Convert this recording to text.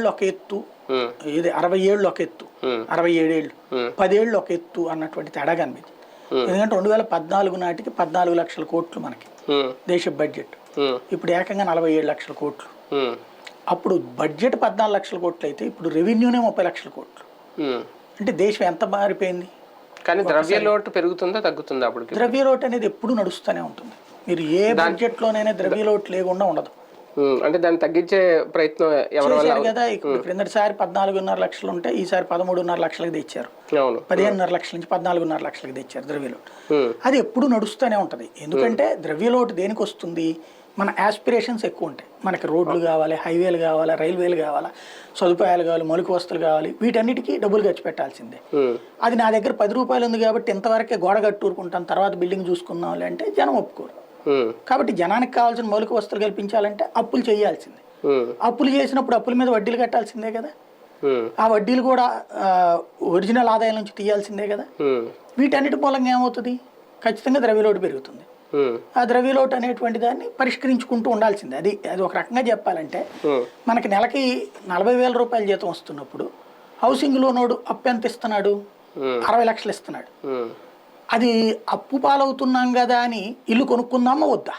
ఏళ్ళు ఒక ఎత్తు ఇది అరవై ఏళ్ళు ఒక ఎత్తు. అరవై ఏడేళ్ళు. పదేళ్ళు ఒక ఎత్తు అన్నటువంటి తేడా కనిపించింది. ఎందుకంటే రెండు వేల పద్నాలుగు నాటికి పద్నాలుగు లక్షల కోట్లు మనకి. దేశ బడ్జెట్. ఇప్పుడు ఏకంగా నలభై ఏడు లక్షల కోట్లు. అప్పుడు బడ్జెట్ పద్నాలుగు లక్షల కోట్లు అయితే ఇప్పుడు రెవెన్యూనే ముప్పై లక్షల కోట్లు. అంటే దేశం ఎంత మారిపోయింది? కానీ ద్రవ్య లోటు పెరుగుతుందా తగ్గుతుందా అప్పటికి? ద్రవ్య లోటు అనేది ఎప్పుడు నడుస్తూనే ఉంటుంది. మీరు ఏ బడ్జెట్లోనైనా ద్రవ్య లోటు లేకుండా ఉండదు. అంటే దాన్ని తగ్గించే ప్రయత్నం ఎవరి కదా క్రిందటిసారి పద్నాలుగున్నర లక్షలు ఉంటే ఈసారి పదమూడున్నర లక్షలకు తెచ్చారు. పదిహేనున్నర లక్షల నుంచి పద్నాలుగున్నర లక్షలకు తెచ్చారు ద్రవ్య లోటు ఉమ్, అది ఎప్పుడు నడుస్తూనే ఉంటుంది. ఎందుకంటే ద్రవ్య లోటు దేనికి వస్తుంది? మన ఆస్పిరేషన్స్ ఎక్కువ ఉంటాయి. మనకి రోడ్లు కావాలి హైవేలు కావాలి రైల్వేలు కావాలా సదుపాయాలు కావాలి మౌలిక వస్తువులు కావాలి వీటన్నిటికీ డబ్బులు ఖర్చు పెట్టాల్సిందే. అది నా దగ్గర పది రూపాయలు ఉంది కాబట్టి ఇంతవరకే గోడ కట్టూరుకుంటాను తర్వాత బిల్డింగ్ చూసుకుందాం అంటే జనం ఒప్పుకోరు. కాబట్టి జనానికి కావాల్సిన మౌలిక వస్తువులు కల్పించాలంటే అప్పులు చేయాల్సిందే. అప్పులు చేసినప్పుడు అప్పుల మీద వడ్డీలు కట్టాల్సిందే కదా. ఆ వడ్డీలు కూడా ఒరిజినల్ ఆదాయం నుంచి తీయాల్సిందే కదా. వీటన్నిటి మూలంగా ఏమవుతుంది? ఖచ్చితంగా ద్రవ్యలోటు పెరుగుతుంది. ఆ ద్రవ్యలోటు అనేటువంటి దాన్ని పరిష్కరించుకుంటూ ఉండాల్సిందే. అది అది ఒక రకంగా చెప్పాలంటే మనకి నెలకి నలభై వేల రూపాయల జీతం వస్తున్నప్పుడు హౌసింగ్ లోనోడు అప్పు ఎంత ఇస్తున్నాడు? అరవై లక్షలు ఇస్తున్నాడు. అది అప్పు పాలవుతున్నాం కదా అని ఇల్లు కొనుక్కుందామా వద్దా?